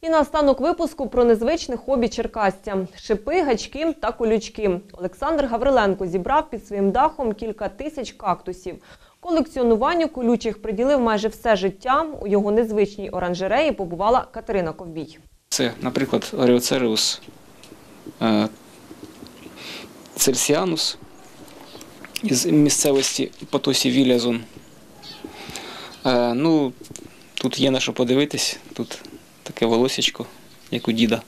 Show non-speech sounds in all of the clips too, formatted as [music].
І наостанок випуску про незвичне хобі черкастя – шипи, гачки та колючки. Олександр Гавриленко зібрав під своїм дахом кілька тисяч кактусів. Колекціонуванню колючих приділив майже все життя. У його незвичній оранжереї побувала Катерина Ковбій. Це, наприклад, Оріоцереус е, цельсіанус із місцевості Потосі Вілязон. Е, ну, тут є на що подивитись, тут таке волосечко, як у діда.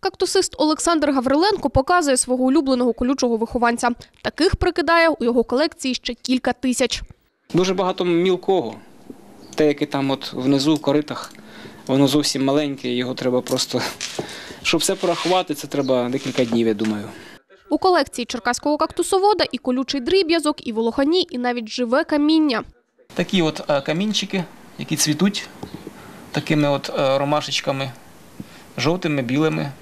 Кактусист Олександр Гавриленко показує свого улюбленого колючого вихованця. Таких прикидає у його колекції ще кілька тисяч. Дуже багато мілкого. Те, яке там от внизу в коритах, воно зовсім маленьке, його треба просто. Щоб все порахувати, це треба декілька днів, я думаю. У колекції черкаського кактусовода і колючий дріб'язок, і волохані, і навіть живе каміння. Такі от е, камінчики, які цвітуть такими от е, ромашечками, жовтими, білими.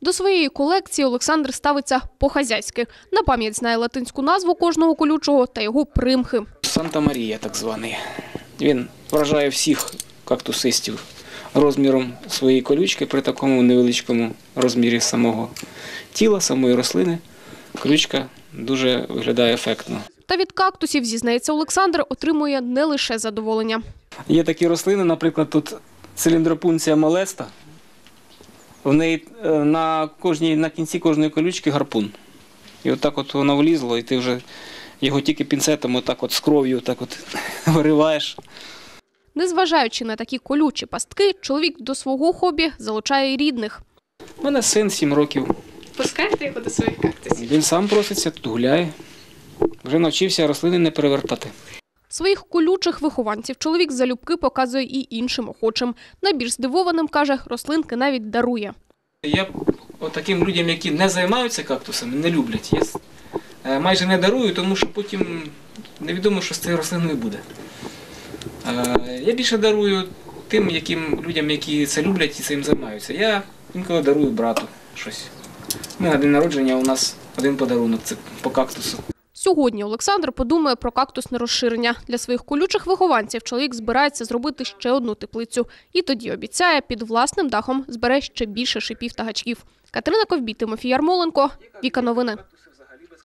До своєї колекції Олександр ставиться по-хазяйськи. На пам'ять знає латинську назву кожного колючого та його примхи. Санта Марія, так званий. Він вражає всіх кактусистів розміром своєї колючки при такому невеличкому розмірі самого тіла, самої рослини. Колючка дуже виглядає ефектно. Та від кактусів, зізнається Олександр, отримує не лише задоволення. Є такі рослини, наприклад, тут циліндропунція молеста. В неї е, на, кожній, на кінці кожної колючки гарпун. І отак от воно влізло, і ти вже його тільки пінцетом отак от з кров'ю отак от [laughs] вириваєш. Незважаючи на такі колючі пастки, чоловік до свого хобі залучає й рідних. У мене син 7 років. Пускаєте його до своїх кактусів? Він сам проситься, тут гуляє. Вже навчився рослини не перевертати. Своїх колючих вихованців чоловік залюбки показує і іншим охочим. Найбільш здивованим, каже, рослинки навіть дарує. Я таким людям, які не займаються кактусами, не люблять. Я е, майже не дарую, тому що потім невідомо, що з цією рослиною буде. Е, Я більше дарую тим яким людям, які це люблять і цим займаються. Я інколи дарую брату щось. На день народження у нас один подарунок це по кактусу. Сьогодні Олександр подумає про кактусне розширення. Для своїх колючих вихованців чоловік збирається зробити ще одну теплицю. І тоді обіцяє, під власним дахом збере ще більше шипів та гачків. Катерина Ковбій, Тимофій Ярмоленко, Віка Новини.